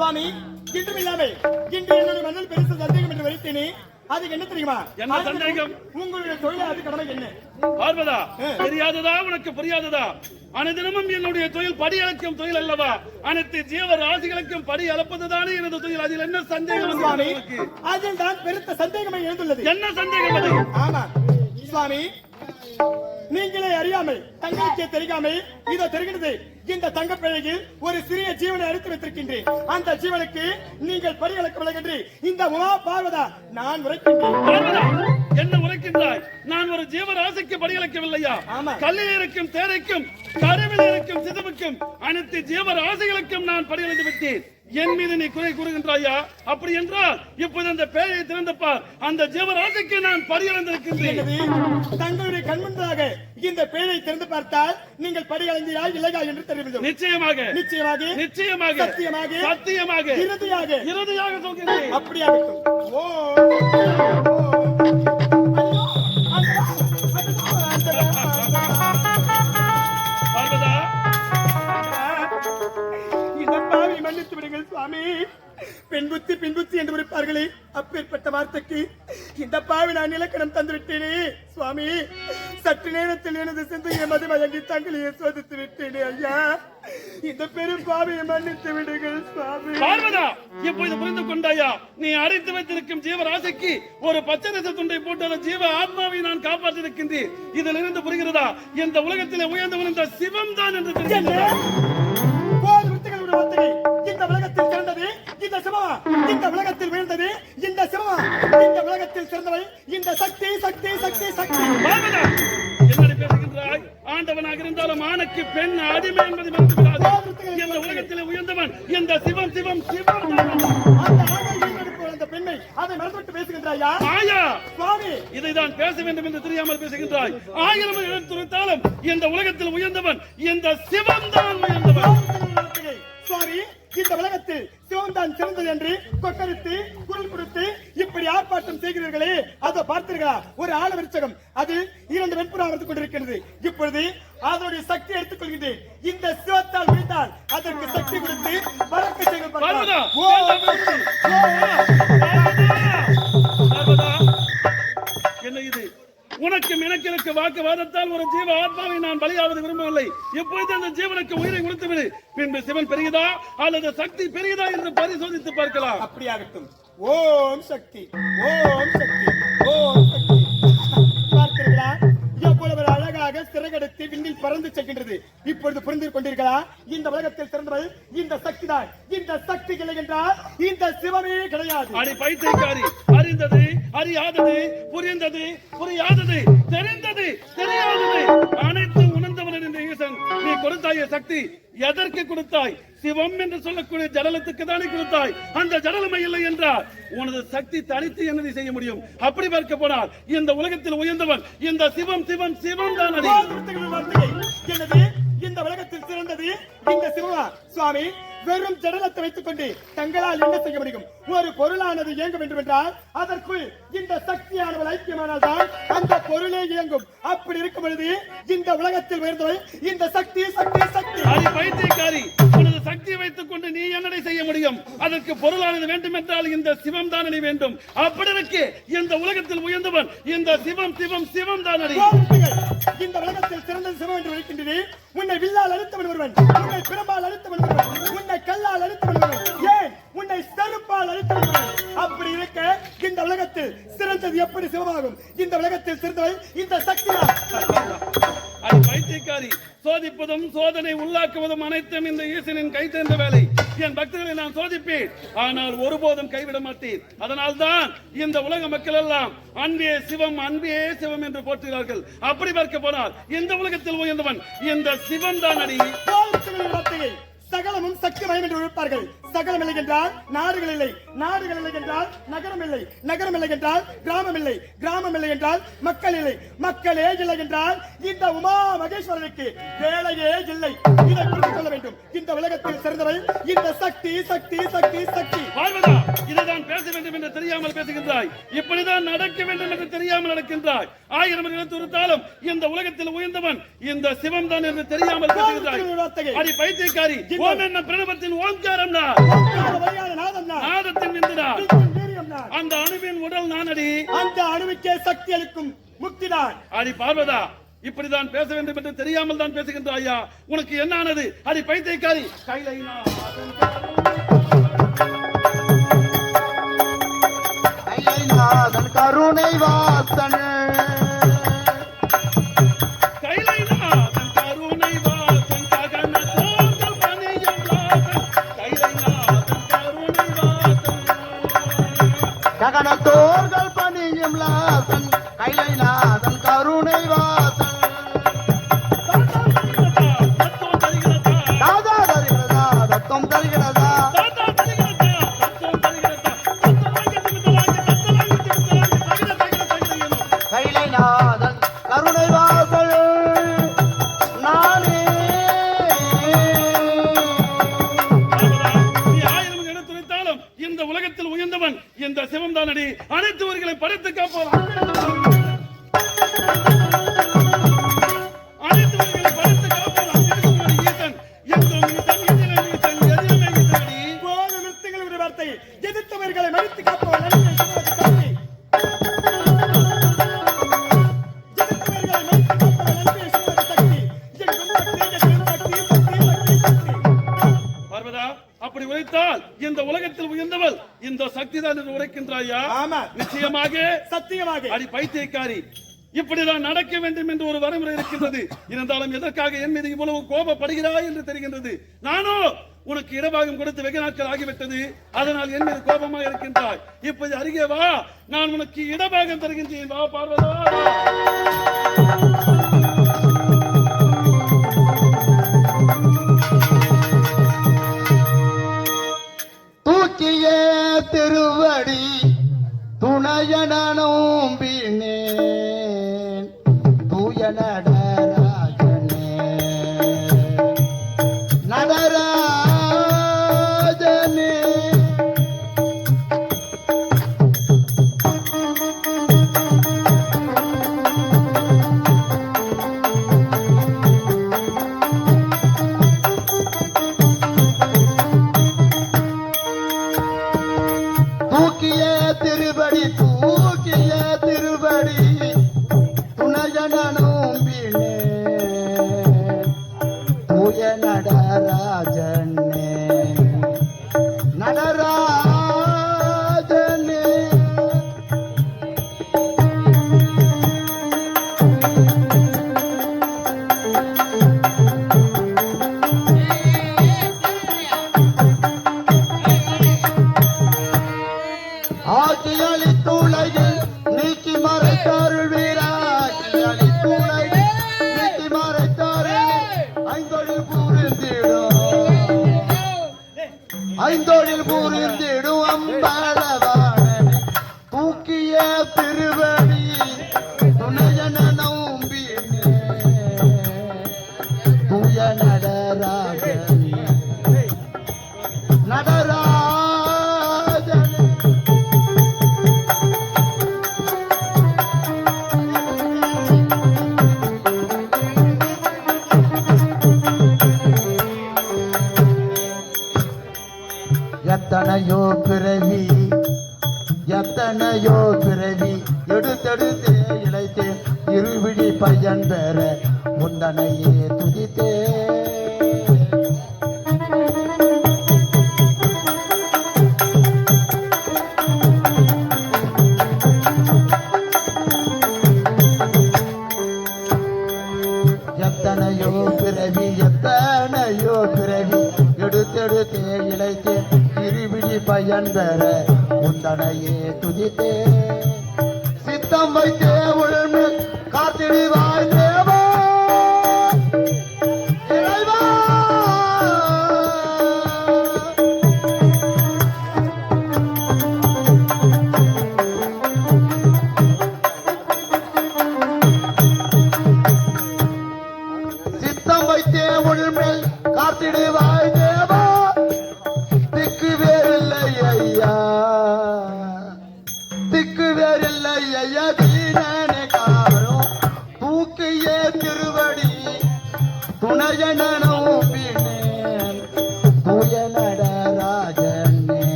சுவாமி இன்றும் இல்லாமல் இன்று என்னுடைய மன்னல் பெருசு சந்தேகம் என்று வைத்தேனே அதுக்கு என்ன தெரியுமா? என்ன சந்தேகம்? உங்களுடைய தொழிலாளர் கடமை என்ன? பார்வதா. தெரியாததா? உனக்கு புரியாததா? அனுதினமும் என்னுடைய தொழில் படி அளக்கும் தொழில் அல்லவா? அனைத்து ஜீவ ராசிகளுக்கும் படி அளப்பதுதானே எனது தொழில். அதில் என்ன சந்தேகம் சுவாமி? அதில் தான் பெருத்த சந்தேகமே எழுந்துள்ளது. என்ன சந்தேகம் அது? ஆமா. சுவாமி நீங்களே அறியாமல் தங்களுக்கே தெரியாமல் இதோ தெரிகிறது இந்த தங்க பிழையில் ஒரு சிறிய ஜீவனை அறுத்து வைத்திருக்கின்றேன். அந்த ஜீவனுக்கு நீங்கள் பரிகளுக்கு விலகின்றி இந்த உமா பார்வதா நான் உரைக்கின்றேன். என்ன உரைக்கின்றாய்? நான் ஒரு ஜீவராசிக்கு படியளிக்கவில்லையா ஆமா. கல்லில் இருக்கும் தேரைக்கும் கருவில் இருக்கும் சிதவுக்கும் அனைத்து ஜீவராசிகளுக்கும் நான் படியளித்து விட்டேன். என் மீது நீ குறை கூறுகின்றாயா? அப்படி என்றால் இப்போது அந்த பேரை திறந்து பார். அந்த ஜீவராசிக்கு நான் பரியளித்திருக்கின்றேன் என்னது? தங்களுடைய கண்முன்பாக இந்த பேழை திறந்து பார்த்தால் நீங்கள் படியடைந்தீரா இல்லையா என்று தெரிவிக்கும். நிச்சயமாக. நிச்சயமாக. நிச்சயமாக. சத்தியமாக. சத்தியமாக. இறுதியாக. இறுதியாக சொல்கிறேன் அப்படியாகட்டும். ஓ பெண் புத்தி பின் புத்தி என்று உரைப்பார்களே. அப்பேற்பட்ட வார்த்தைக்கு இந்த பாவி நான் இலக்கணம் தந்து விட்டேனே சுவாமி. சற்று நேரத்தில் எனது சிந்தையை மதுமயங்கி தங்களையே சோதித்து விட்டேனே ஐயா. இந்த பெரும் பாவியை மன்னித்து விடுங்கள் சுவாமி. பார்வதா இப்போது புரிந்து கொண்டாயா? நீ அடைத்து வைத்திருக்கும் ஜீவராசிக்கு ஒரு பச்சை ரச துண்டை போட்டு அந்த ஜீவ ஆத்மாவை நான் காப்பாற்றிருக்கின்றேன் இதில் இருந்து புரிகிறதா? இந்த உலகத்திலே உயர்ந்தவன் இந்த சிவம் தான் என்று தெரிகின்றதா இந்த உலகத்தில் வீழ்ந்தது இந்த சிவமா. இந்த உலகத்தில் சிறந்தவை இந்த சக்தி சக்தி சக்தி சக்தி. என்னடி பேசுகின்றாய்? ஆண்டவனாக இருந்தாலும் ஆணுக்கு பெண் அடிமை என்பதை மறந்து விடாது இந்த உலகத்திலே உயர்ந்தவன் இந்த சிவம் சிவம் சிவம். அந்த பெண்ணை அதை மறந்துவிட்டு பேசுகின்றாயா? சுவாமி! இதைதான் பேச வேண்டும் என்று தெரியாமல் பேசுகின்றாய். ஆயிரம் எடுத்துரைத்தாலும் இந்த உலகத்தில் உயர்ந்தவன் இந்த சிவம் தான் உயர்ந்தவன். சுவாமி இந்த உலகத்தில் சிவன்தான் சிறந்தது என்று கொக்கரித்து குரல் கொடுத்து இப்படி ஆர்ப்பாட்டம் செய்கிறீர்களே அதை பார்த்தீர்களா ஒரு ஆள விருச்சகம் அது இரண்டு வெண்புறா வந்து கொண்டிருக்கிறது இப்பொழுது அதனுடைய சக்தி எடுத்துக் கொள்கின்றேன். இந்த சிவத்தால் விழுந்தால் அதற்கு சக்தி கொடுத்து பறக்க செய்கள் உனக்கும் எனக்கு வாக்குவாதத்தால் ஒரு ஜீவ ஆத்மாவை நான் பலியாவது விரும்பவில்லை. எப்பொழுது அந்த ஜீவனுக்கு உயிரை கொடுத்துவிடு பின்பு சிவன் பெரியதா அல்லது சக்தி பெரியதா என்று பரிசோதித்து பார்க்கலாம். அப்படியாகட்டும். ஓம் சக்தி. ஓம் சக்தி. ஓம் சக்தி. பார்த்தீர்களா எவ்வளவு அழகாக சிறகெடுத்து விண்ணில் பறந்து செல்கின்றது. இப்பொழுது புரிந்து கொண்டீர்களா? இந்த உலகத்தில் சிறந்தவள் இந்த சக்தி தான். இந்த சக்தி இல்லை என்றால் இந்த சிவமே கிடையாது. அடி பைத்தியக்காரி அறிந்தது அறியாதது புரிந்தது புரியாதது தெரிந்தது தெரியாதது. அனைத்து உணர்ந்தவன் என்ற ஈசன் நீ கொடுத்தாய சக்தி எதற்கு கொடுத்தாய்? சிவம் என்று சொல்லக்கூடிய ஜடலத்துக்கு தானே கொடுத்தாய். அந்த ஜடலமை இல்லை என்றால் உனது சக்தி தனித்து என்னதை செய்ய முடியும்? அப்படி பார்க்க போனால் இந்த உலகத்தில் உயர்ந்தவன் இந்த சிவம் சிவம் சிவம் தான் என்னது? இந்த உலகத்தில் சிறந்தது இந்த சிவமா? சுவாமி வெறும் ஜடலத்தை வைத்துக் கொண்டு தங்களால் என்ன செய்ய முடியும்? ஒரு பொருளானது இயங்க வேண்டும் என்றால் அதற்குள் இந்த சக்தியானவள் ஐக்கியமானால் தான் அந்த பொருளே இயங்கும். அப்படி இருக்கும் பொழுது இந்த உலகத்தில் உயர்ந்தவள் இந்த சக்தி சக்தி சக்தி. பைத்தியக்காரி. சக்தியை வைத்துக் கொண்டு நீ என்னடை செய்ய முடியும்? அதற்கு பொருளானது வேண்டும் என்றால் இந்த சிவம் தானடி வேண்டும். அப்படி இந்த உலகத்தில் உயர்ந்தவன் இந்த சிவம் சிவம் சிவம் தானடி. இந்த உலகத்தில் சிறந்த சிவம் என்று வைக்கின்றது. உன்னை வில்லால் அழுத்தவன் ஒருவன். உன்னை பிரம்பால் அழுத்தவன் ஒருவன். உன்னை கல்லால் அழுத்தவன் ஒருவன். ஏன்? உன்னை செருப்பால் அழுத்தவன் ஒருவன். அப்படி இருக்க இந்த உலகத்தில் சிறந்தது எப்படி சிவமாகும்? இந்த உலகத்தில் சிறந்தவன் இந்த சக்தி பைத்தியக்காரி சோதிப்பதும் சோதனை உள்ளாக்குவதும் அனைத்தும் இந்த ஈசனின் கை தேர்ந்த வேலை. என் பக்தர்களை நான் சோதிப்பேன். ஆனால் ஒருபோதும் கைவிட மாட்டேன். அதனால் தான் இந்த உலக மக்கள் எல்லாம் அன்பே சிவம் அன்பே சிவம் என்று போற்றுகிறார்கள். அப்படி பார்க்க போனால் இந்த உலகத்தில் உயர்ந்தவன் இந்த சிவன் தான் அடி சகலமும் சக்தி மயம் என்று உழைப்பார்கள். சகலம் இல்லை என்றால் நாடுகள் இல்லை. நாடுகள் இல்லை என்றால் நகரம் இல்லை. நகரம் இல்லை என்றால் கிராமம் இல்லை. கிராமம் இல்லை என்றால் மக்கள் இல்லை. மக்களே இல்லை என்றால் இந்த உமா மகேஸ்வரனுக்கு வேலையே இல்லை. இதை புரிந்து கொள்ள வேண்டும். இந்த உலகத்தில் சிறந்தவள் இந்த சக்தி சக்தி சக்தி சக்தி. பார்வதா இதைதான் பேச வேண்டும் என்று தெரியாமல் பேசுகின்றாய். இப்படிதான் நடக்க வேண்டும் என்று தெரியாமல் நடக்கின்றாய். ஆயிரம் நிலத்துறுத்தாலும் இந்த உலகத்தில் உயர்ந்தவன் இந்த சிவம் தான் என்று தெரியாமல் பேசுகின்றாய். அடி பைத்தியக்காரி ஓம் என்ன பிரணவத்தின் ஓம்காரம் நான் நாதத்தின். அந்த அணுவின் உடல் நானடி. அந்த அணுவுக்கே சக்தி அளிக்கும் முக்திதான். அடி பார்வதா இப்படிதான் பேச வேண்டும் என்று தெரியாமல் தான் பேசுகின்றாயா உனக்கு என்ன ஆனது? அடி பைத்தியக்காரி. கைலை கைலைநாதன் கருணை வாசன். கைலைநாதன் அப்படி உரைத்தால் இந்த உலகத்தில் உயர்ந்தவள் இந்த சக்தி தான் என்று உரைக்கின்றாயா? நிச்சயமாக. சத்தியமாக. அடி பைத்தியக்காரி. இப்படிதான் நடக்க வேண்டும் என்று ஒரு வரைமுறை இருக்கின்றது. இருந்தாலும் எதற்காக என் மீது இவ்வளவு கோபப்படுகிறாய் என்று தெரிகின்றது? நானோ உனக்கு இடபாகம் கொடுத்து வெகு நாட்கள் ஆகிவிட்டது. அதனால் என் மீது கோபமாக இருக்கின்றாய். இப்போது அருகே வா. நான் உனக்கு இடபாகம் தருகின்றேன். வா பார்வதா. எத்தனையோ பிறவி எத்தனையோ பிறவி எடுத்தெடுத்து இழைத்தேன். இருவிழி பையன் பெற முந்தனையே துதித்தேன். இருவிழி முந்தனையே துதித்தே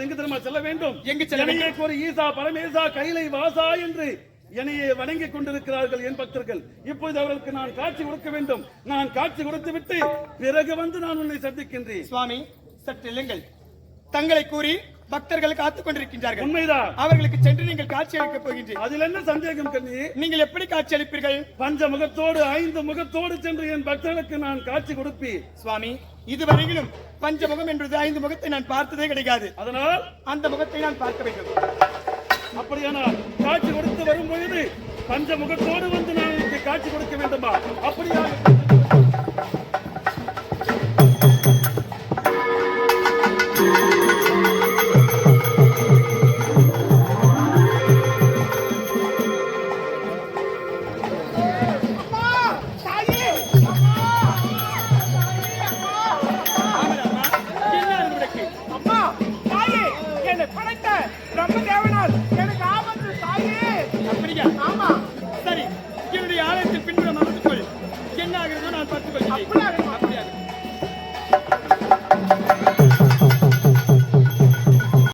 இப்போது எங்கு தெரியுமா செல்ல வேண்டும்? எங்கு செல்ல ஈசா பரமேசா கைலை வாசா என்று என்னையே வணங்கிக் கொண்டிருக்கிறார்கள் என் பக்தர்கள். இப்பொழுது அவர்களுக்கு நான் காட்சி கொடுக்க வேண்டும். நான் காட்சி கொடுத்து விட்டு பிறகு வந்து நான் உன்னை சந்திக்கின்றேன். சுவாமி சற்று இல்லுங்கள் தங்களை கூறி பக்தர்கள் காத்துக் கொண்டிருக்கின்றார்கள். உண்மைதான். அவர்களுக்கு சென்று நீங்கள் காட்சி அளிக்கப் போகின்றீர்கள். அதில் என்ன சந்தேகம் கண்ணி? நீங்கள் எப்படி காட்சி அளிப்பீர்கள்? பஞ்ச முகத்தோடு ஐந்து முகத்தோடு சென்று என் பக்தர்களுக்கு நான் காட்சி கொடுப்பேன். சுவாமி இதுவரையிலும் பஞ்சமுகம் என்பது ஐந்து முகத்தை நான் பார்த்ததே கிடையாது. அதனால்? அந்த முகத்தை நான் பார்க்க வேண்டும். அப்படியானால் காட்சி கொடுத்து வரும் பொழுது பஞ்ச முகத்தோடு வந்து நான் காட்சி கொடுக்க வேண்டுமா? அப்படியா